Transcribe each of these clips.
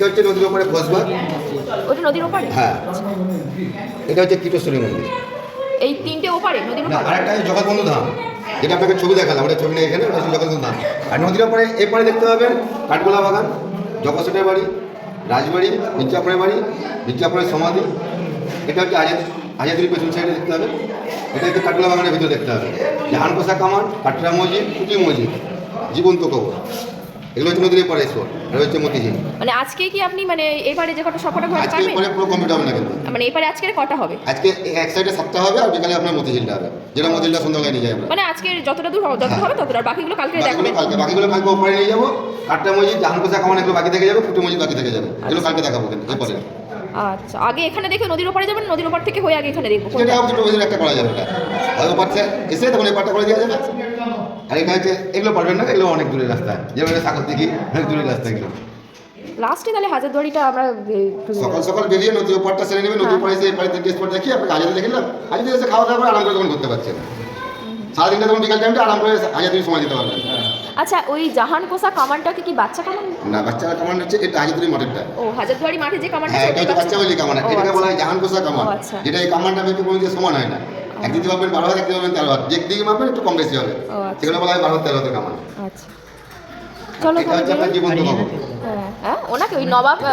এটা হচ্ছে নদীর ওপরে বসবার ওটা নদীর ওপারে? হ্যাঁ। এটা হচ্ছে কীটস্থলী মন্দির এই তিনটে ওপারে নদীর ওপারে? আরেকটা হচ্ছে জগৎবন্ধু ধাম। যেটা আপনাকে ছবি দেখালাম ওটা ছবি নেই এখানে ওটা হচ্ছে জগৎবন্ধু ধাম। আর নদীর ওপরে এরপরে দেখতে পাবেন কাঠগোলা বাগান জগৎসেটের বাড়ি রাজবাড়ি মির্জাপুরের বাড়ি মির্জাপুরের সমাধি। এটা হচ্ছে আজাদ আজাদির পেছন সাইডে দেখতে হবে এটা হচ্ছে কাঠগোলা বাগানের ভিতরে দেখতে হবে জাহান পোশাক কামান কাটরা মসজিদ কুটি মসজিদ জীবন্ত কবর। এগুলো হচ্ছে নদীর এপারে স্পট আর হচ্ছে মতিঝিল। মানে আজকে কি আপনি মানে এবারে যে কটা সবকটা ঘোরাতে আজকে পারবেন পরে পুরো কমপ্লিট হবে না কিন্তু। মানে এবারে আজকে কটা হবে? আজকে এক সাইডে সাতটা হবে আর বিকালে আপনার মতিঝিলটা হবে। যেটা মতিঝিলটা সন্ধ্যাবেলায় নিয়ে আমরা। মানে আজকে যতটা দূর হবে যতটা হবে ততটা আর বাকিগুলো কালকে দেখাবেন কালকে বাকিগুলো কালকে ওপরে নিয়ে যাব। কাঠটা মসজিদ জাহান পোশাক কামান এগুলো বাকি থেকে যাবে ফুটে মসজিদ বাকি থেকে যাবে। এগুলো কালকে দেখাবো কিন্তু এরপরে। আচ্ছা আগে এখানে দেখে নদীর ওপারে যাবেন নদীর ওপার থেকে হয়ে আগে এখানে দেখব। সেটা একটা করা যাবে হয় ওপার এসে তখন এই পাটটা করে দেওয়া যাবে। আর এখানে হচ্ছে এগুলো পারবেন না এগুলো অনেক দূরের রাস্তা। যেমন সাগর দিঘি অনেক দূরের রাস্তা এগুলো। লাস্টে তাহলে হাজারদুয়ারিটা আমরা সকাল সকাল বেরিয়ে নদীর ওপারটা সেরে নেবে নদীর পরে এসে এপারে তিনটে স্পট দেখি আপনাকে হাজারে দেখে নিলাম। এসে খাওয়া দাওয়া করে আরাম করে তখন করতে পারছেন সারাদিনটা তখন বিকাল টাইমটা আরাম করে হাজার দিন সময় দিতে পারবেন আচ্ছা ওই জাহান কোষা কামানটাকে কি বাচ্চা কামান? না বাচ্চারা কামান হচ্ছে এটা হাজার মাঠেরটা। ও হাজারদুয়ারি মাঠে যে কামানটা হ্যাঁ এটা বাচ্চা বলি কামান এটাকে বলা হয় আচ্ছা। জাহান কোষা কামান। আচ্ছা। যেটা এই কামানটা মেপে কোনো সমান হয় না। একদিকে মাপবেন বারো হাত একদিকে মাপবেন তেরো হাত যেদিকে মাপবেন একটু কম বেশি হবে। আচ্ছা। সেগুলো বলা হয় বারো হাত তেরো হাতের কামান আচ্ছা। চলো এটা হচ্ছে আপনার জীবন্ত খবর। হ্যাঁ হ্যাঁ ওনাকে ওই নবাব আহ,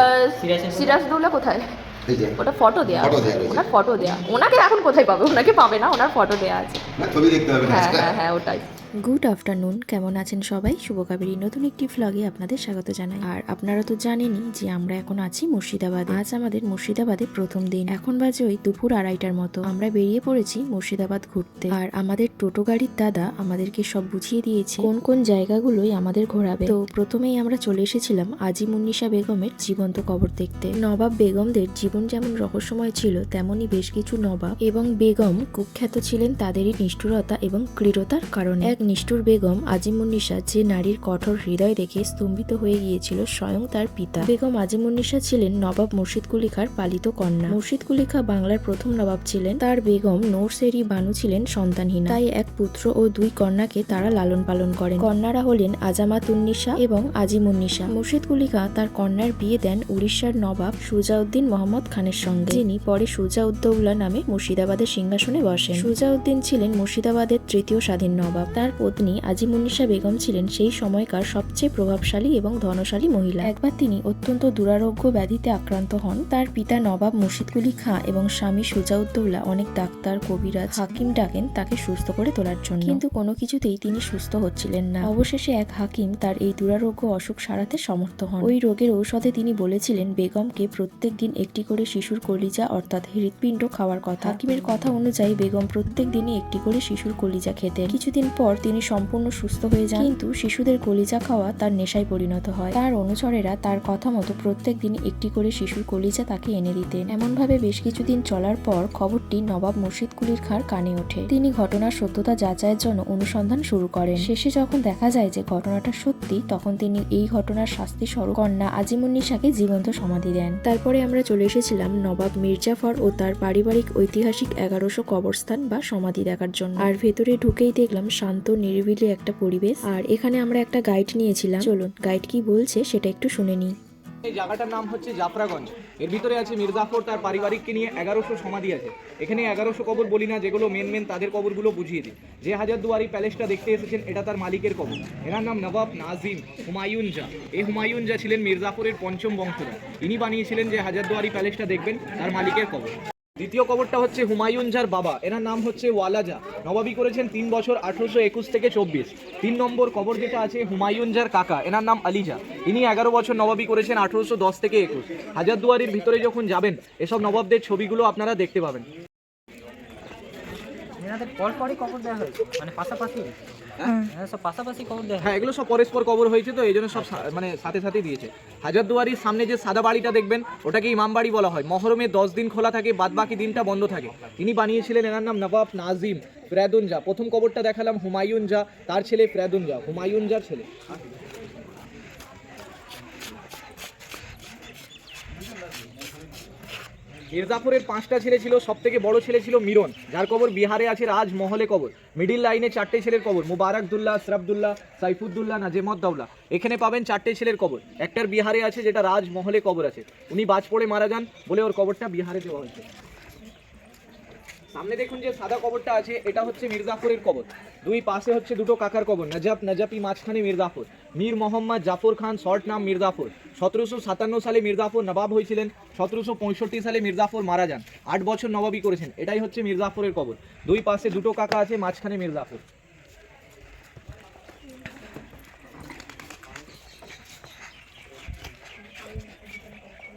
সিরাজদৌল্লা কোথায়? এই যে। ওটা ফটো দেয়া Photo আছে। দেয়া রয়েছে। ওনার ফটো দেয়া। ওনাকে এখন কোথায় পাবে? ওনাকে পাবে না? ওনার ফটো দেওয়া আছে। ছবি দেখতে হবে হ্যাঁ হ্যাঁ হ্যাঁ ওটাই। গুড আফটারনুন কেমন আছেন সবাই? শুভকাবেরী নতুন একটি ফ্লগে আপনাদের স্বাগত জানাই। আর আপনারা তো জানেনই যে আমরা এখন আছি মুর্শিদাবাদে। আজ আমাদের মুর্শিদাবাদে প্রথম দিন। এখন বাজে ওই দুপুর আড়াইটার মতো। আমরা বেরিয়ে পড়েছি মুর্শিদাবাদ ঘুরতে। আর আমাদের টোটো গাড়ির দাদা আমাদেরকে সব বুঝিয়ে দিয়েছে কোন কোন জায়গাগুলোই আমাদের ঘোরাবে। তো প্রথমেই আমরা চলে এসেছিলাম আজিমুন্নিশা বেগমের জীবন্ত কবর দেখতে। নবাব বেগমদের জীবন যেমন রহস্যময় ছিল তেমনই বেশ কিছু নবাব এবং বেগম কুখ্যাত ছিলেন তাদেরই নিষ্ঠুরতা এবং ক্রীড়তার কারণে। এক নিষ্ঠুর বেগম আজিমুন্নিসা যে নারীর কঠোর হৃদয় দেখে স্তম্ভিত হয়ে গিয়েছিল স্বয়ং তার পিতা। বেগম আজিমুন্নিসা ছিলেন নবাব মুর্শিদ কুলিখার পালিত কন্যা। মুর্শিদ কুলিখা বাংলার প্রথম নবাব ছিলেন। তার বেগম নৌরসেরি বানু ছিলেন সন্তানহীনা। তাই এক পুত্র ও দুই কন্যাকে তারা লালন পালন করেন। কন্যারা হলেন আজামাতুন্নিসা এবং আজিমুন্নিসা মুর্শিদ কুলিখা তার কন্যার বিয়ে দেন উড়িষ্যার নবাব সুজাউদ্দিন মোহাম্মদ খানের সঙ্গে। যিনি পরে সুজাউদ্দৌলা নামে মুর্শিদাবাদের সিংহাসনে বসেন। সুজাউদ্দিন ছিলেন মুর্শিদাবাদের তৃতীয় স্বাধীন নবাব। তার পত্নী আজিমুন্নিসা বেগম ছিলেন সেই সময়কার সবচেয়ে প্রভাবশালী এবং ধনশালী মহিলা। একবার তিনি অত্যন্ত দুরারোগ্য ব্যাধিতে আক্রান্ত হন। তার পিতা নবাব মুর্শিদকুলি খাঁ এবং স্বামী সুজাউদ্দৌলা অনেক ডাক্তার, কবিরাজ, হাকিম ডাকেন তাকে সুস্থ করে তোলার জন্য। কিন্তু কোনো কিছুতেই তিনি সুস্থ হচ্ছিলেন না। অবশেষে এক হাকিম তার এই দুরারোগ্য অসুখ সারাতে সমর্থ হন। ওই রোগের ঔষধে তিনি বলেছিলেন, বেগমকে প্রত্যেক দিন একটি করে শিশুর কলিজা অর্থাৎ হৃৎপিণ্ড খাওয়ার কথা। হাকিমের কথা অনুযায়ী বেগম প্রত্যেক দিনই একটি করে শিশুর কলিজা খেতেন। কিছুদিন পর তিনি সম্পূর্ণ সুস্থ হয়ে যান। কিন্তু শিশুদের কলিজা খাওয়া তার নেশায় পরিণত হয়। তার অনুচরেরা তার কথা মতো প্রত্যেক দিন একটি করে শিশুর কলিজা তাকে এনে দিতেন। এমনভাবে বেশ কিছুদিন চলার পর খবরটি নবাব মুর্শিদ কুলির খাঁর কানে ওঠে। তিনি ঘটনার সত্যতা যাচাইয়ের জন্য অনুসন্ধান শুরু করেন। শেষে যখন দেখা যায় যে ঘটনাটা সত্যি, তখন তিনি এই ঘটনার শাস্তি স্বরূপ কন্যা আজিমুন্নিসাকে জীবন্ত সমাধি দেন। তারপরে আমরা চলে এসেছিলাম নবাব মির্জাফর ও তার পারিবারিক ঐতিহাসিক এগারোশো কবরস্থান বা সমাধি দেখার জন্য। আর ভেতরে ঢুকেই দেখলাম শান্ত নিরিবিলি একটা পরিবেশ। আর এখানে আমরা একটা গাইড নিয়েছিলাম। চলুন গাইড কি বলছে সেটা একটু শুনে নিই। এই জায়গাটার নাম হচ্ছে জাফরাগঞ্জ। এর ভিতরে আছে মির্জাফর, তার পারিবারিককে নিয়ে এগারোশো সমাধি আছে। এখানে এগারোশো কবর বলি না, যেগুলো মেন মেন তাদের কবরগুলো বুঝিয়ে দিই। যে হাজারদুয়ারি প্যালেসটা দেখতে এসেছেন, এটা তার মালিকের কবর। এনার নাম নবাব নাজিম হুমায়ুন জা এই হুমায়ুন জা ছিলেন মির্জাফরের পঞ্চম বংশধর। ইনি বানিয়েছিলেন যে হাজারদুয়ারি প্যালেসটা দেখবেন, তার মালিকের কবর। দ্বিতীয় কবরটা হচ্ছে হুমায়ুন ঝার বাবা। এনার নাম হচ্ছে ওয়ালাজা। নবাবি করেছেন তিন বছর আঠারোশো একুশ থেকে চব্বিশ। তিন নম্বর কবর যেটা আছে হুমায়ুন ঝার কাকা, এনার নাম আলিজা। ইনি এগারো বছর নবাবি করেছেন আঠারোশো দশ থেকে একুশ। হাজারদুয়ারির ভিতরে যখন যাবেন, এসব নবাবদের ছবিগুলো আপনারা দেখতে পাবেন। এনাদের পর পরই কবর দেওয়া হয়েছে মানে পাশাপাশি। এনাদের সব পাশাপাশি কবর দেওয়া হ্যাঁ এগুলো সব পরস্পর কবর হয়েছে তো এই জন্য সব সা- মানে সাথে সাথে দিয়েছে। হাজারদুয়ারির সামনে যে সাদা বাড়িটা দেখবেন ওটাকে ইমাম বাড়ি বলা হয়। মহরমে দশ দিন খোলা থাকে বাদ বাকি দিনটা বন্ধ থাকে। তিনি বানিয়েছিলেন এনার নাম নবাব নাজিম ফ্রাদুনজা। প্রথম কবরটা দেখালাম হুমায়ুন জা তার ছেলে ফ্রাদুনজা হুমায়ুন জার ছেলে। মির্জাফরের পাঁচটা ছেলে ছিল সব থেকে বড় ছেলে ছিল মিরন। যার কবর বিহারে আছে রাজ মহলে কবর। মিডিল লাইনে চারটে ছেলের কবর, মুবারকদুল্লাহ সরাবদুল্লাহ সাইফুদ্দুল্লাহ নাজেমদ্দৌলা এখানে পাবেন চারটে ছেলের কবর। একটার বিহারে আছে যেটা রাজমহলে কবর আছে। উনি বাজ পড়ে মারা যান বলে ওর কবরটা বিহারে দেওয়া হয়েছে। সামনে দেখুন যে সাদা কবরটা আছে, এটা হচ্ছে মির্জাফরের কবর। দুই পাশে হচ্ছে দুটো কাকার কবর, নাজাব নাজাপি মাঝখানে মির্জাফর। মীর মোহাম্মদ জাফর খান, শর্ট নাম মির্জাফর। সতেরোশো সাতান্ন সালে মির্জাফর নবাব হয়েছিলেন, সতেরোশো পঁয়ষট্টি সালে মির্জাফর মারা যান। আট বছর নবাবি করেছেন, এটাই হচ্ছে মির্জাফরের কবর। দুই পাশে দুটো কাকা আছে, মাঝখানে মির্জাফর।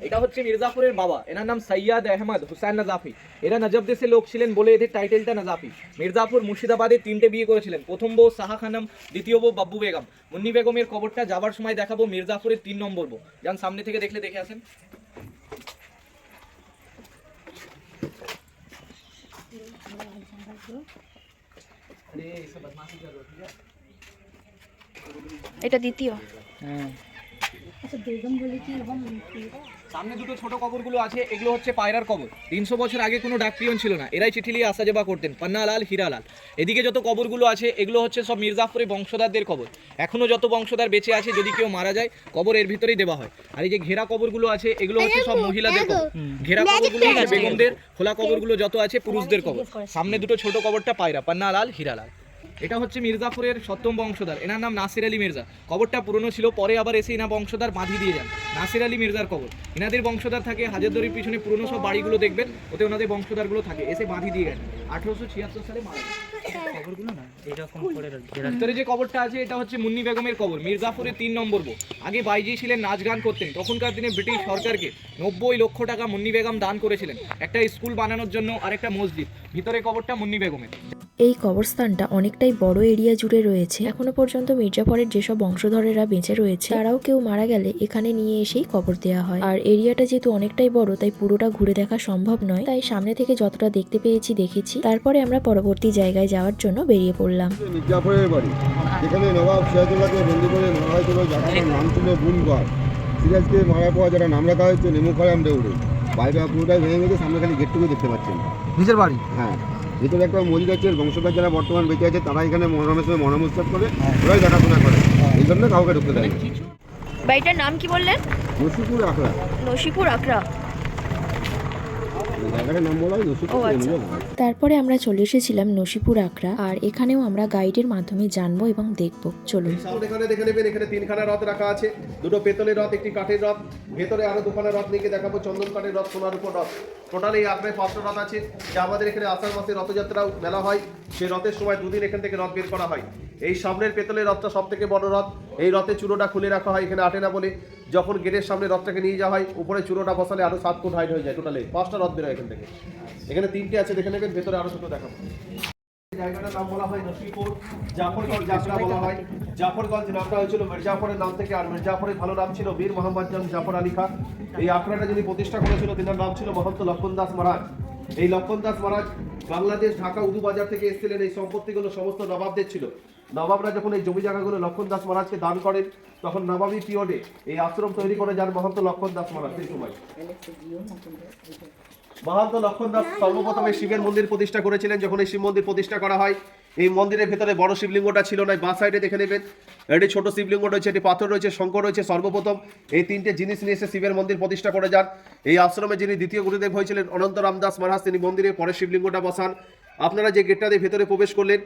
এটা হচ্ছে মির্জাফরের বাবা। এনার নাম সৈয়াদ আহমদ হুসাইন নাজাফি। এরা নজব দেশে লোক ছিলেন বলে এদের টাইটেলটা নাজাফি। মির্জাফর মুর্শিদাবাদে তিনটে বিয়ে করেছিলেন। প্রথম বউ সাহা খানম দ্বিতীয় বউ বাব্বু বেগম। মুন্নি বেগমের কবরটা যাবার সময় দেখাবো মির্জাফরের তিন নম্বর বউ। যান সামনে থেকে দেখলে দেখে আসেন। এটা দ্বিতীয়। সামনে দুটো ছোট কবরগুলো আছে এগুলো হচ্ছে পায়রার কবর। তিনশো বছর আগে কোনো ডাক পিয়ন ছিল না। এরাই চিঠি নিয়ে আসা যাবা করতেন পান্নালাল হীরালাল। এদিকে যত কবরগুলো আছে এগুলো হচ্ছে সব মির্জাফরের বংশধরদের কবর। এখনও যত বংশধর বেঁচে আছে যদি কেউ মারা যায় কবর এর ভিতরেই দেওয়া হয়। আর এই যে ঘেরা কবরগুলো আছে এগুলো হচ্ছে সব মহিলাদের কবর। ঘেরা কবরগুলো বেগমদের খোলা কবরগুলো যত আছে পুরুষদের কবর। সামনে দুটো ছোট কবরটা পায়রা পান্নালাল হীরালাল। এটা হচ্ছে মির্জাপুরের সপ্তম বংশধর। এনার নাম নাসির আলী মির্জা। কবরটা পুরনো ছিল পরে আবার এসে ইনা বংশধর বাঁধি দিয়ে যান। নাসির আলী মির্জার কবর। এনাদের বংশধর থাকে হাজারদুয়ারির পিছনে পুরনো সব বাড়িগুলো দেখবেন ওতে ওনাদের বংশধরগুলো থাকে এসে বাঁধি দিয়ে গেছে আঠারোশো ছিয়াত্তর সালে মারা যান। না? এরকম করে ভিতরে যে কবরটা আছে এটা হচ্ছে মুন্নি বেগমের কবর মির্জাপুরের তিন নম্বর বো আগে বাইজি ছিলেন নাচ গান করতেন। তখনকার দিনে ব্রিটিশ সরকারকে নব্বই লক্ষ টাকা মুন্নি বেগম দান করেছিলেন। একটা স্কুল বানানোর জন্য আর একটা মসজিদ। ভিতরে কবরটা মুন্নি বেগমের। এই কবরস্থানটা অনেকটাই বড় এরিয়া জুড়ে রয়েছে। এখনও পর্যন্ত মির্জাফরের যেসব বংশধরেরা বেঁচে রয়েছে তারাও কেউ মারা গেলে এখানে নিয়ে এসেই কবর দেওয়া হয়। আর এরিয়াটা যেহেতু অনেকটাই বড় তাই পুরোটা ঘুরে দেখা সম্ভব নয়। তাই সামনে থেকে যতটা দেখতে পেয়েছি দেখেছি। তারপরে আমরা পরবর্তী জায়গায় যাওয়ার জন্য বেরিয়ে পড়লাম। মির্জাফরের বাড়ি যেখানে নবাব সিরাজুল্লাহকে বন্দি করে মারা হয়েছিল যার নাম ছিল বুনবার সিরাজকে মারার পর যারা নাম রাখা হয়েছে নেমুখারাম দেউড়ে। বাইরে পুরোটাই ভেঙে গেছে সামনে খালি গেটটুকু দেখতে পাচ্ছেন। নিজের বাড়ি? হ্যাঁ ভিতরে একটা মন্দির আছে বংশধর যারা বর্তমান বেঁচে আছে তারা এখানে মহরমের সময় মহরম উৎসব করে ওরাই দেখাশোনা করে। এই জন্য কাউকে ঢুকতে দেয়। বাড়িটার নাম কি বললেন? নসিপুর আখড়া। নসিপুর আকরা এই জায়গাটার নাম বলা হয় নসিপুর ও, আচ্ছা। এমনি বলা হয়। তারপরে আমরা চলে এসেছিলাম নসিপুর আখড়া আর এখানেও আমরা গাইডের মাধ্যমে জানব এবং দেখব। চলুন। এখানে দেখে নেবেন এখানে তিনখানা রথ রাখা আছে। দুটো পেতলের রথ একটি কাঠের রথ। ভেতরে আরও দুখানা রথ নিয়ে দেখাবো চন্দন কাঠের রথ সোনার উপর রথ। টোটাল এই আগ্রায় পাঁচটা রথ আছে। যা আমাদের এখানে আষাঢ় মাসে রথযাত্রা মেলা হয় সেই রথের সময় দুদিন এখান থেকে রথ বের করা হয়। এই সামনের পেতলের রথটা সব থেকে বড় রথ। এই রথে চূড়োটা খুলে রাখা হয় এখানে আটে না বলে। যখন গেটের সামনে রথটাকে নিয়ে যাওয়া হয় উপরে চূড়োটা বসালে আরও সাত ফুট হাইট হয়ে যায় টোটালে পাঁচটা রথ বেরোয় এখান থেকে। এখানে তিনটে আছে, দেখে নেবেন, ভেতরে আরও ছোট দেখাবো। নাম বলা হয় জাফরগঞ্জ জাফরগঞ্জ নামটা হয়েছিল মির্জাফরের নাম থেকে মির্জাফরের ভালো নাম ছিল বীর জাফর এই প্রতিষ্ঠা করেছিল নাম ছিল লক্ষণ দাস এই লক্ষণ দাস বাংলাদেশ, ঢাকা, উদু বাজার থেকে এসেছিলেন। এই সম্পত্তিগুলো সমস্ত নবাবদের ছিল। নবাবরা যখন এই জমি জায়গাগুলো লক্ষণ দাস মহারাজকে দান করেন, তখন নবাবী পিরিয়ডে এই আশ্রম তৈরি করে যান মহন্ত লক্ষণ দাস মহারাজ সেই সময়। মহান্ত লক্ষণ দাস সর্বপ্রথম শিবের মন্দির প্রতিষ্ঠা করেছিলেন যখন এই শিব মন্দির প্রতিষ্ঠা করা হয়। এই মন্দিরের ভেতরে বড় শিবলিঙ্গটা ছিল না বাঁ সাইডে দেখে নেবেন। একটি ছোট শিবলিঙ্গ রয়েছে একটি পাথর রয়েছে শঙ্কর রয়েছে সর্বপ্রথম এই তিনটে জিনিস নিয়ে এসে শিবের মন্দির প্রতিষ্ঠা করে যান। এই আশ্রমে যিনি দ্বিতীয় গুরুদেব হয়েছিলেন অনন্ত রামদাস মহারাজ তিনি মন্দিরে পরে শিবলিঙ্গটা বসান। আপনারা যে গেটটা দিয়ে ভেতরে প্রবেশ করলেন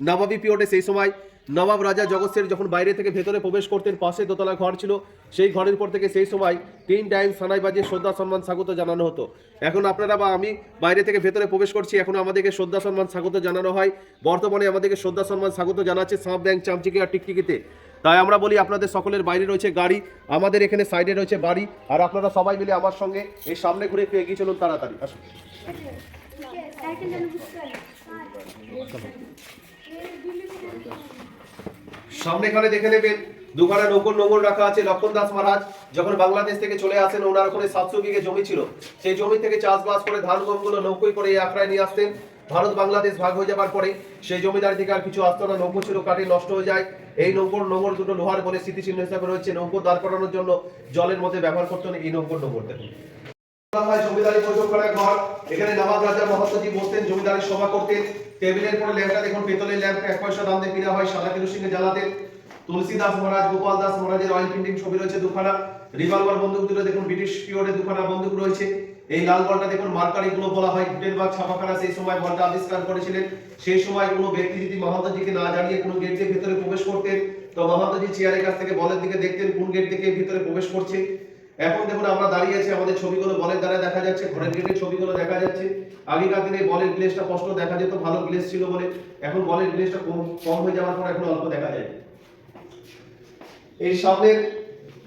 নবাবী পিরিয়ডে সেই সময় নবাব রাজা জগৎসের যখন বাইরে থেকে ভেতরে প্রবেশ করতেন পাশে দোতলা ঘর ছিল সেই ঘরের পর থেকে সেই সময় তিন টাইম সানাই বাজিয়ে শ্রদ্ধা সম্মান স্বাগত জানানো হতো এখন আপনারা বা আমি বাইরে থেকে ভেতরে প্রবেশ করছি এখন আমাদেরকে শ্রদ্ধা সম্মান স্বাগত জানানো হয় বর্তমানে আমাদেরকে শ্রদ্ধা সম্মান স্বাগত জানাচ্ছে সাপ ব্যাংক চামচিকে আর টিকটিকিতে তাই আমরা বলি আপনাদের সকলের বাইরে রয়েছে গাড়ি আমাদের এখানে সাইডে রয়েছে বাড়ি আর আপনারা সবাই মিলে আমার সঙ্গে এই সামনে ঘুরে একটু এগিয়ে চলুন তাড়াতাড়ি আসুন সামনে এখানে দেখে নেবেন, দুখানা নৌকর নোংর রাখা আছে, লক্ষণ দাস মহারাজ। যখন বাংলাদেশ থেকে চলে আসেন, ওনার ওখানে সাতশো বিঘে জমি ছিল। সেই জমি থেকে চাষবাস করে ধান, গমগুলো নৌকোই করে এই আখড়ায় নিয়ে আসতেন। ভারত, বাংলাদেশ ভাগ হয়ে যাবার পরে সেই জমিদার থেকে আর কিছু আসতো না নৌকো ছিল কাটে নষ্ট হয়ে যায়। এই নৌকোর নোংর দুটো লোহার বলে স্মৃতিচিহ্ন হিসাবে রয়েছে। নৌকো দাঁড় করানোর জন্য জলের মধ্যে ব্যবহার করতেন এই নৌকোর নোংর দেখুন তুলসী দাস মহারাজ, গোপাল দাস রয়েছে ব্রিটিশ দুখানা বন্দুক রয়েছে। এই লাল বলটা দেখুন, মার্কারি গুলো বলা হয় ছাপাখানা, সেই সময় বলটা আবিষ্কার করেছিলেন। সেই সময় কোনো ব্যক্তি যদি মহাত্মজিকে না জানিয়ে কোনো গেট দিয়ে ভেতরে প্রবেশ করতেন, তো মহাত্মজি চেয়ারের কাছ থেকে বলের দিকে দেখতেন, কোন গেট থেকে ভিতরে প্রবেশ করছে। এখন দেখুন আমরা দাঁড়িয়ে আছি আমাদের ছবিগুলো বলের দ্বারা দেখা যাচ্ছে, ঘরের গেটের ছবিগুলো দেখা যাচ্ছে। আগেকার দিনে বলের গ্লেসটা স্পষ্ট দেখা যেত ভালো গ্লেস ছিল বলে। এখন বলের গ্লেসটা কম কম হয়ে যাওয়ার পর এখন অল্প দেখা যায়। এই সামনের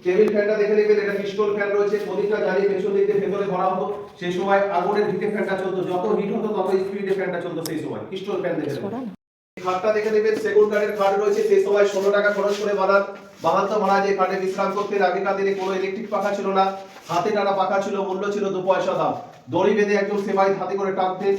টেবিল ফ্যানটা দেখে নেবেন, এটা পিস্টল ফ্যান রয়েছে। প্রদীপটা জ্বালিয়ে পেছন দিকে ভেতরে ভরা হতো সেই সময় আগুনের ভিতরে ফ্যানটা চলতো, যত হিট হতো তত স্পিডে ফ্যানটা চলতো সেই সময় পিস্টল ফ্যান দেখে খাটটা দেখে নেবেন, সেগুন কাঠের খাট রয়েছে, সেই সময় ষোলো টাকা খরচ করে বানান। মাহাত্মা মহারাজ এই খাটে বিশ্রাম করতেন আগেকার দিনে কোনো ইলেকট্রিক পাখা ছিল না। হাতে টানা পাখা ছিল, মূল্য ছিল দু পয়সা দাম। দড়ি বেঁধে একজন সেবাই হাতে করে টানতেন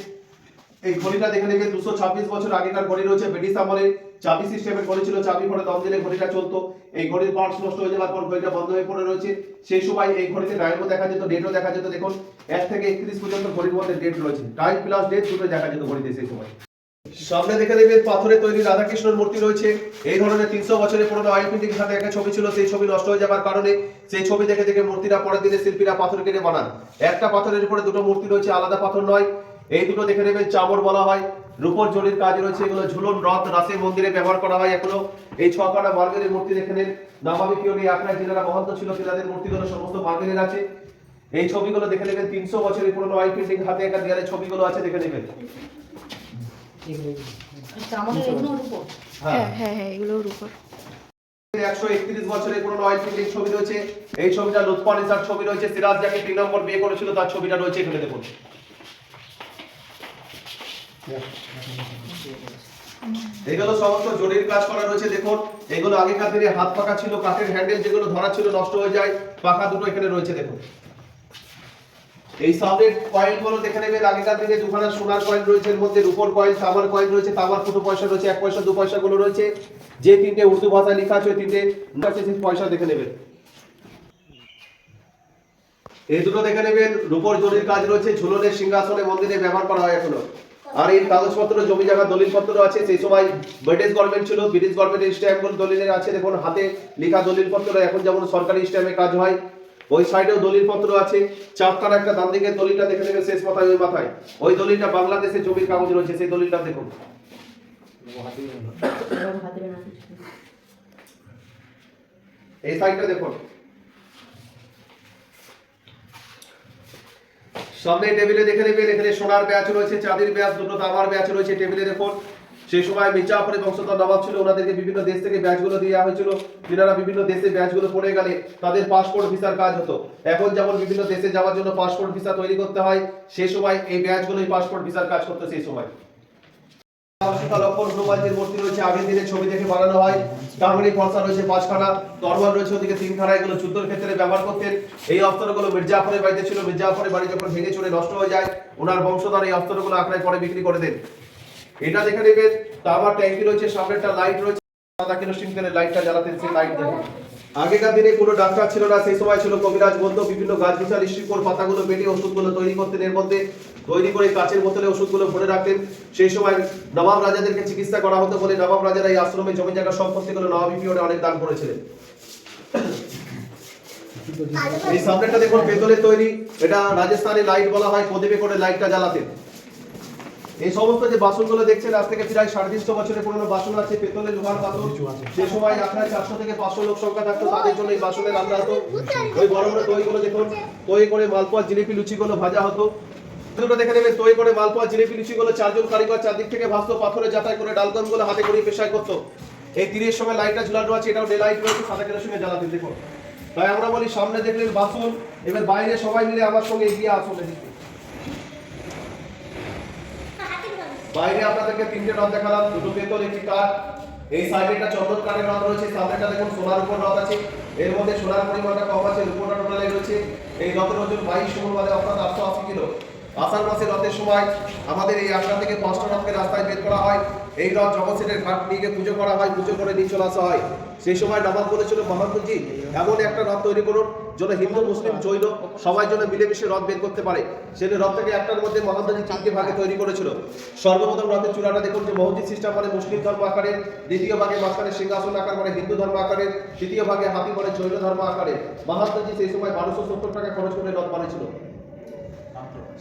এই ঘড়িটা দেখে নেবেন, দুশো ছাব্বিশ বছর আগেকার ঘড়ি রয়েছে ব্রিটিশ আমলে। চাবি সিস্টেমের ঘড়ি ছিল, চাবি পরে দম দিলে ঘড়িটা চলতো। এই ঘড়ির পার্টস নষ্ট হয়ে যাওয়ার পর ঘড়িটা বন্ধ হয়ে পড়ে রয়েছে। সেই সময় এই ঘড়িতে টাইমও দেখা যেত ডেটও দেখা যেত। দেখুন, এক থেকে একত্রিশ পর্যন্ত ঘড়ির মধ্যে ডেট রয়েছে। টাইম প্লাস ডেট দুটো দেখা যেত ঘড়িতে সেই সময়। সামনে দেখে নেবেন পাথরে তৈরি রাধাকৃষ্ণের মূর্তি রয়েছে। এই ধরনের তিনশো বছরের পুরনো অয়েল পেন্টিং সাথে একটা ছবি ছিল, সেই ছবি নষ্ট হয়ে যাওয়ার কারণে সেই ছবি দেখে দেখে মূর্তিটা পরের দিনে শিল্পীরা পাথর কেটে বানান। একটা পাথরের উপরে দুটো মূর্তি রয়েছে, আলাদা পাথর নয়। এই দুটো দেখে নেবেন চামর বলা হয়, রূপর জরির কাজ রয়েছে, এগুলো ঝুলন, রথ, রাসের মন্দিরে ব্যবহার করা হয় এগুলো এই ছ ছখানা মার্বেলের মূর্তি দেখে নেন। নামাবি পিওরি আপনার যারা মহন্ত ছিল তিনাদের মূর্তিগুলো সমস্ত মার্বেলের আছে। এই ছবিগুলো দেখে নেবেন, তিনশো বছরের পুরনো অয়েল পেন্টিং হাতে একটা দেয়ালে ছবিগুলো আছে, দেখে নেবেন হ্যাঁ হ্যাঁ হ্যাঁ এগুলোর উপর একশো একত্রিশ বছরের পুরনো অয়েল পেন্টিং ছবি রয়েছে। এই ছবিটা লুৎফা নিসার ছবি রয়েছে। সিরাজ যাকে তিন নম্বর বিয়ে করেছিল তার ছবিটা রয়েছে এখানে দেখুন। এগুলো সমস্ত জরির কাজ করা রয়েছে দেখুন। এগুলো আগেকার দিনে হাত পাকা ছিল কাঠের হ্যান্ডেল যেগুলো ধরা ছিল নষ্ট হয়ে যায়। পাখা দুটো এখানে রয়েছে দেখুন। এই সামনের কয়েনগুলো দেখে নেবেন আগেকার দিনে দুখানা সোনার কয়েন রয়েছে, এর মধ্যে রূপোর কয়েন তামার কয়েন রয়েছে, তামার ফুটো পয়সা রয়েছে, এক পয়সা, দু পয়সা গুলো রয়েছে। যে তিনটে উর্দু ভাষায় লেখা আছে তিনটে আছে, সেই পয়সা দেখে নেবেন। এই দুটো দেখে নেবেন, রূপোর জরির কাজ রয়েছে ঝুলনের সিংহাসনে, মন্দিরে ব্যবহার করা হয় এখনও। আর এই কাগজপত্র, জমি জায়গা দলিলপত্র আছে, সেই সময় ব্রিটিশ গভর্নমেন্ট ছিল, ব্রিটিশ গভর্নমেন্টের স্ট্যাম্পগুলো দলিলের আছে, দেখুন, হাতে লেখা দলিলপত্র এখন যেমন সরকারি স্ট্যাম্পে কাজ হয় ওই সাইডেও দলিলপত্র আছে। চারটার একটা ডান দিকের দলিলটা দেখে নেবেন, শেষ মাথায়, ওই মাথায়। ওই দলিলটা বাংলাদেশে জমির কাগজ রয়েছে, সেই দলিলটা দেখুন। এই সাইডটা দেখুন। সামনে টেবিলে দেখে নেবেন, এখানে সোনার ব্যাচ রয়েছে, চাঁদির ব্যাচ, দুটো তামার ব্যাচ রয়েছে, টেবিলে দেখুন। সেই সময় মির্জাফরের বংশধর নবাব ছিল, ওনাদেরকে বিভিন্ন দেশ থেকে ব্যাচগুলো দেওয়া হয়েছিল। তিনারা বিভিন্ন দেশে ব্যাচগুলো পড়ে গেলে তাদের পাসপোর্ট ভিসার কাজ হতো। এখন যেমন বিভিন্ন দেশে যাওয়ার জন্য পাসপোর্ট ভিসা তৈরি করতে হয়, সেই সময় এই ব্যাচগুলোই পাসপোর্ট ভিসার কাজ করতো সেই সময়। মূর্তি রয়েছে, আগের ছবি দেখে বানানো হয়। রয়েছে পাঁচখানা রয়েছে এগুলো ক্ষেত্রে ব্যবহার করতেন। এই অস্ত্রগুলো মির্জাফরের বাড়িতে ছিল মির্জাফরের বাড়ি যখন ভেঙে চলে নষ্ট হয়ে যায়, ওনার বংশধর এই অস্ত্রগুলো আঁকড়ায় পরে বিক্রি করে দেন। এটা দেখে নেবেন তামার ট্যাঙ্কি রয়েছে সামনে একটা লাইট রয়েছে, সাদা কেরোসিন তেলের লাইটটা জ্বালাতেন সেই লাইট দেখুন। আগেকার দিনে কোনো ডাক্তার ছিল না, সেই সময় ছিল কবিরাজ বন্ধ বিভিন্ন গাছ বিচার শিকড় পাতাগুলো বেটে ওষুধগুলো তৈরি করতেন, এর মধ্যে তৈরি করে কাচের বোতলে ওষুধগুলো ভরে রাখতেন। সেই সময় নবাব রাজাদেরকে চিকিৎসা করা হতো বলে নবাব রাজারা এই আশ্রমে জমি জায়গা সম্পত্তিগুলো নবাবী পিরিয়ডে অনেক দান করেছিলেন। এই সামনেটা দেখুন পেতলের তৈরি, এটা রাজস্থানি লাইট বলা হয়, প্রদীপে করে লাইটটা জ্বালাতেন। এই সমস্ত যে বাসনগুলো দেখছেন, আজ থেকে প্রায় সাড়ে তিনশো বছরের পুরনো বাসন আছে, পেতলের লোহার পাথর। সে সময় আপনার চারশো থেকে পাঁচশো লোক সংখ্যা থাকতো, তাদের জন্য এই বাসনে রান্না হতো। ওই বড় বড় দইগুলো দেখুন, দই করে মালপোয়া, জিলিপি, লুচিগুলো ভাজা হতো। দুটো দেখে নেবেন তৈরি করে মালপোয়া, জিলিপি, লুচিগুলো চারজন কারিগর চারদিক থেকে ভাসতো, পাথরে যাতায়াত করে ডালগমগুলো হাতে করে পেশাই করতো। এই তীরের সময় লাইটটা ঝুলানো আছে, এটাও ডে লাইট রয়েছে, সাদা কেরোসিনে জ্বালাতেন দেখুন। তাই আমরা বলি সামনে দেখলেন বাসন, এবার বাইরে সবাই মিলে আমার সঙ্গে এগিয়ে আসুন এদিকে। বাইরে আপনাদেরকে তিনটে রথ দেখালাম, দুটো ভেতর একটি কাঠ এই সাইডে একটা চন্দন কাঠের রথ রয়েছে সামনেটা দেখুন সোনার উপর রথ আছে। এর মধ্যে সোনার পরিমাণটা কম আছে রূপটা টোটালে রয়েছে। এই রথের ওজন বাইশ ষোলো বাদে অর্থাৎ আটশো আশি কিলো। আষাঢ় মাসে রথের সময় আমাদের এই আখড়া থেকে পাঁচটা রথকে রাস্তায় বের করা হয়। এই রথ জগৎসেনের ঘাট নিয়ে পুজো করা হয়, পুজো করে নিয়ে চলে আসা হয়। সেই সময় নবাব বলেছিল মহাত্মজি এমন একটা রথ তৈরি করুন, যেন হিন্দু, মুসলিম, জৈন সবাই যেন মিলেমিশে রথ বের করতে পারে। সেই রথটাকে একটার মধ্যে মহাত্মজি তিনটে ভাগে তৈরি করেছিল। সর্বপ্রথম রথের চূড়াটা দেখুন যে মসজিদ সিস্টেম মানে মুসলিম ধর্ম আকারের দ্বিতীয় ভাগে মাঝখানে সিংহাসন আকার মানে হিন্দু ধর্ম আকারের তৃতীয় ভাগে হাতি মানে জৈন ধর্ম আকারের মহাত্মাজি সেই সময় বারোশো সত্তর টাকা খরচ করে রথ বানিয়েছিল।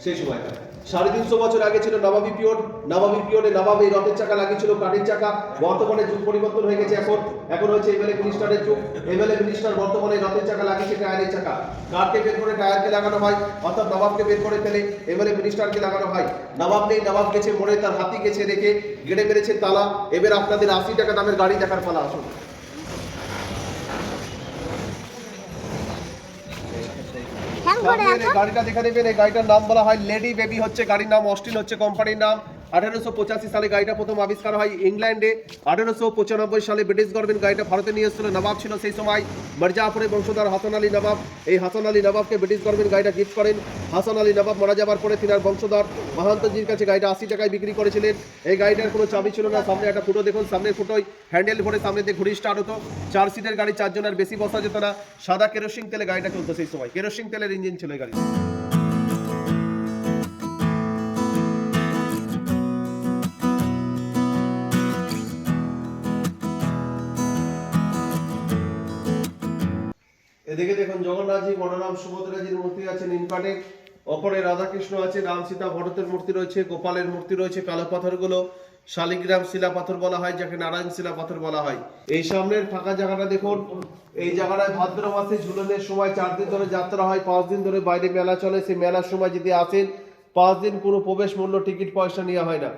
সেই সময় সাড়ে তিনশো বছর আগে ছিল নবাবী পিরিয়ড। নবাবী পিরিয়ডে নবাব রথের চাকা লাগিয়েছিল, কাঠের চাকা। বর্তমানে যুগ পরিবর্তন হয়ে গেছে এখন। এখন হচ্ছে এমএলএ মিনিস্টারের যুগ। এমএলএ মিনিস্টার বর্তমানে রথের চাকা লাগিয়েছে, টায়ারের চাকা। কাঠকে বের করে টায়ারকে লাগানো হয়, অর্থাৎ নবাবকে বের করে ফেলে এমএলএ মিনিস্টারকে লাগানো হয়। নবাব নেই, নবাব গেছে মোড়ে তার হাতি গেছে রেখে গেড়ে মেরেছে তালা। এবার আপনাদের আশি টাকা দামের গাড়ি দেখার পালা, আসুন। গাড়িটা দেখে নেবেন এই গাড়িটার নাম বলা হয় লেডি বেবি হচ্ছে গাড়ির নাম অস্টিন হচ্ছে কোম্পানির নাম আঠারোশো পঁচাশি সালে গাড়িটা প্রথম আবিষ্কার হয় ইংল্যান্ডে। আঠারোশো পঁচানব্বই সালে ব্রিটিশ গভর্নমেন্ট গাড়িটা ভারতে নিয়ে এসেছিল। নবাব ছিল সেই সময়। মির্জাপুরের বংশধর হাসান আলী নবাব। এই হাসান আলী নবাবকে ব্রিটিশ গভর্নমেন্ট গাড়িটা গিফট করেন। হাসান আলী নবাব মারা যাবার পরে তিনার বংশধর মহান্তজির কাছে গাড়িটা আশি টাকায় বিক্রি করেছিলেন। এই গাড়িটার কোনো চাবি ছিল না। সামনে একটা ফুটো দেখুন। সামনের ফুটোয় হ্যান্ডেল ভরে সামনে দিয়ে ঘুরি স্টার্ট হতো। চার সিটের গাড়ি চারজনের বেশি বসা যেত না। সাদা কেরোসিন তেলে গাড়িটা চলতো সেই সময়। কেরোসিন তেলের ইঞ্জিন ছিল গাড়ি এদিকে দেখুন, জগন্নাথজি, বলরাম, সুভদ্রাজির মূর্তি আছে নিমকাটে অপরে রাধাকৃষ্ণ আছে, রাম সীতা, ভরতের মূর্তি রয়েছে, গোপালের মূর্তি রয়েছে, কালো পাথরগুলো, শালিগ্রাম শিলা পাথর বলা হয়, যাকে নারায়ণ শিলা পাথর বলা হয়। এই সামনের ফাঁকা জায়গাটা দেখুন, এই জায়গাটায় ভাদ্র মাসে ঝুলনের সময় চার দিন ধরে যাত্রা হয়, পাঁচ দিন ধরে বাইরে মেলা চলে, সেই মেলার সময় যদি আসেন, পাঁচ দিন কোনো প্রবেশ মূল্য, টিকিট পয়সা নেওয়া হয় না।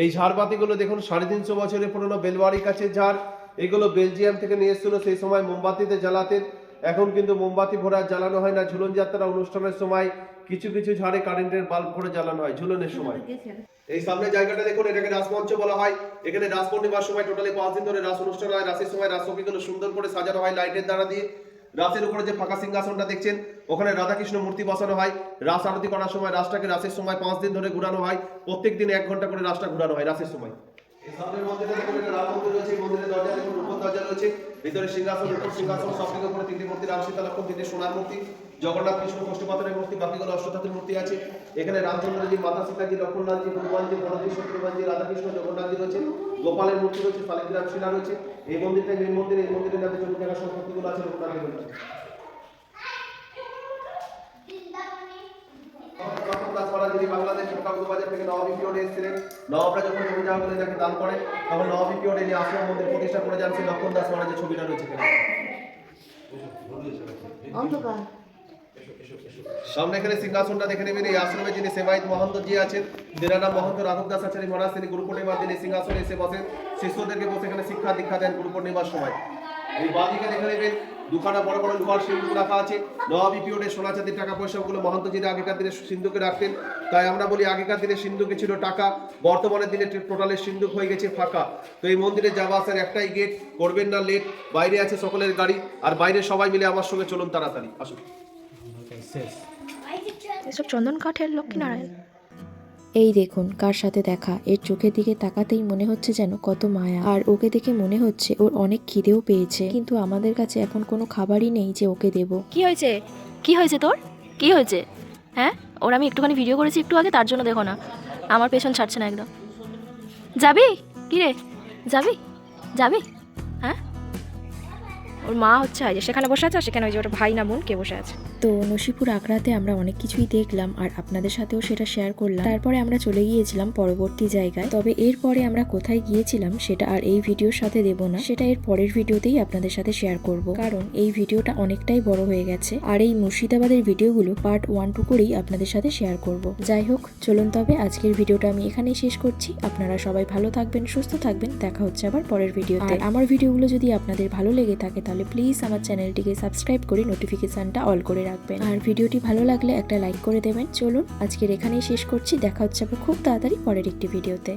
এই ঝাড়বাতিগুলো দেখুন, সাড়ে তিনশো বছরের পুরনো বেলবাড়ি কাছে ঝাড়, এগুলো বেলজিয়াম থেকে নিয়ে এসেছিল, সেই সময় মোমবাতিতে জ্বালাতেন। এখন কিন্তু মোমবাতি ভরা জ্বালানো হয় না। ঝুলন যাত্রা অনুষ্ঠানের সময় কিছু কিছু ঝাড়ে কারেন্টের বাল্ব ভরে জ্বালানো হয় ঝুলনের সময়। এই সামনে জায়গাটা দেখুন, এটাকে রাসমঞ্চ বলা হয়। এখানে রাস পূর্ণিমার সময় টোটালি পাঁচ দিন ধরে রাস অনুষ্ঠান হয়। রাসের সময় রাসগুলো সুন্দর করে সাজানো হয় লাইটের দ্বারা দিয়ে। রাসের উপরে যে ফাঁকা সিংহাসনটা দেখছেন, ওখানে রাধাকৃষ্ণ মূর্তি বসানো হয়। রাস আরতি করার সময় রাসটাকে রাসের সময় পাঁচ দিন ধরে ঘুরানো হয়। প্রত্যেক দিন এক ঘণ্টা করে রাসটা ঘুরানো হয় রাসের সময়। সামনের মন্দিরে রাম মন্দির রয়েছে। মন্দিরের দরজা দেখুন দরজা রয়েছে। ভিতরে সিংহাসন উপর সিংহাসন, সব থেকে উপরে তিনটি মূর্তি, রাম সীতা লক্ষ্মণ তিনটি সোনার মূর্তি, জগন্নাথ কৃষ্ণ কষ্টিপাথরের মূর্তি বাকিগুলো অষ্টধাতুর মূর্তি আছে। এখানে রামচন্দ্রজি, মাতা সীতাজি, লক্ষ্মণনাথজি হনুমানজি ভরতজি শত্রুবানজি রাধাকৃষ্ণ, জগন্নাথজি রয়েছে। গোপালের মূর্তি রয়েছে শালিগ্রাম শিলা রয়েছে। এই মন্দিরটা মেন মন্দির, এই মন্দিরের মধ্যে জমি জায়গা সম্পত্তিগুলো আছে রঘুনাথের মন্দির প্রথম দাস মহারাজ যিনি বাংলাদেশ বাজার থেকে নবাবী পিরিয়ডে এসেছিলেন নবাবরা যখন জমি জায়গা তাকে দান করে তখন নবাবী পিরিয়ডে নিয়ে আশ্রম মন্দির প্রতিষ্ঠা করে যান সেই লক্ষণ দাস ছবিটা রয়েছে সামনে এখানে সিংহাসনটা দেখে নেবেন এই আশ্রমে যিনি সেবায়িত মহন্ত জি আছেন মহন্ত রাঘব দাস আচার্য মহারাজ তিনি গুরু পূর্ণিমার দিন সিংহাসনে এসে বসেন। শিষ্যদেরকে বসে এখানে শিক্ষা দীক্ষা দেন গুরু পূর্ণিমার সময়। এই বাদিকে দেখে নেবেন। দুখানা বড় বড় লোহার সিন্ধুক রাখা আছে। নবাবী পিরিয়ডে সোনা চাঁদির টাকা পয়সাগুলো মহন্তজিরা আগেকার দিনে সিন্ধুকে রাখতেন। তাই আমরা বলি আগেকার দিনে সিন্ধুকে ছিল টাকা। বর্তমানের দিনে টোটালের সিন্ধুক হয়ে গেছে ফাঁকা। তো এই মন্দিরে যাওয়া আসার একটাই গেট করবেন না লেট বাইরে আছে সকলের গাড়ি। আর বাইরে সবাই মিলে আমার সঙ্গে চলুন তাড়াতাড়ি। আসুন। এসব চন্দন কাঠের লক্ষ্মীনারায়ণ এই দেখুন, কার সাথে দেখা? এর চোখের দিকে তাকাতেই মনে হচ্ছে যেন কত মায়া। আর ওকে দেখে মনে হচ্ছে ওর অনেক খিদেও পেয়েছে। কিন্তু আমাদের কাছে এখন কোনো খাবারই নেই যে ওকে দেব। কি হয়েছে? কি হয়েছে তোর? কি হয়েছে? হ্যাঁ? ওর আমি একটুখানি ভিডিও করেছি একটু আগে, তার জন্য দেখো না। আমার পেছন ছাড়ছে না একদম। যাবি? কি রে? যাবি? যাবি? ওর মা হচ্ছে আজ সেখানে বসে আছে, আর সেখানে ওই যে ওটা ভাই না বোন, কে বসে আছে। তো নসিপুর আগ্রাতে আমরা অনেক কিছুই দেখলাম, আর আপনাদের সাথেও সেটা শেয়ার করলাম। তারপরে আমরা চলে গিয়েছিলাম পরবর্তী জায়গায়। তবে এরপরে আমরা কোথায় গিয়েছিলাম সেটা আর এই ভিডিওর সাথে দেব না। সেটা এর পরের ভিডিওতেই আপনাদের সাথে শেয়ার করব। কারণ এই ভিডিওটা অনেকটাই বড় হয়ে গেছে, আর এই মুর্শিদাবাদের ভিডিওগুলো পার্ট ওয়ান টু করেই আপনাদের সাথে শেয়ার করব। যাই হোক, চলুন তবে আজকের ভিডিওটা আমি এখানেই শেষ করছি। আপনারা সবাই ভালো থাকবেন, সুস্থ থাকবেন। দেখা হচ্ছে আবার পরের ভিডিওতে। আর আমার ভিডিওগুলো যদি আপনাদের ভালো লেগে থাকে তাহলে প্লিজ আমার চ্যানেলটিকে সাবস্ক্রাইব করে নোটিফিকেশনটা অল করে রাখবেন। আর ভিডিওটি ভালো লাগলে একটা লাইক করে দেবেন। চলুন, আজকের এখানেই শেষ করছি। দেখা হচ্ছে খুব তাড়াতাড়ি পরের একটি ভিডিওতে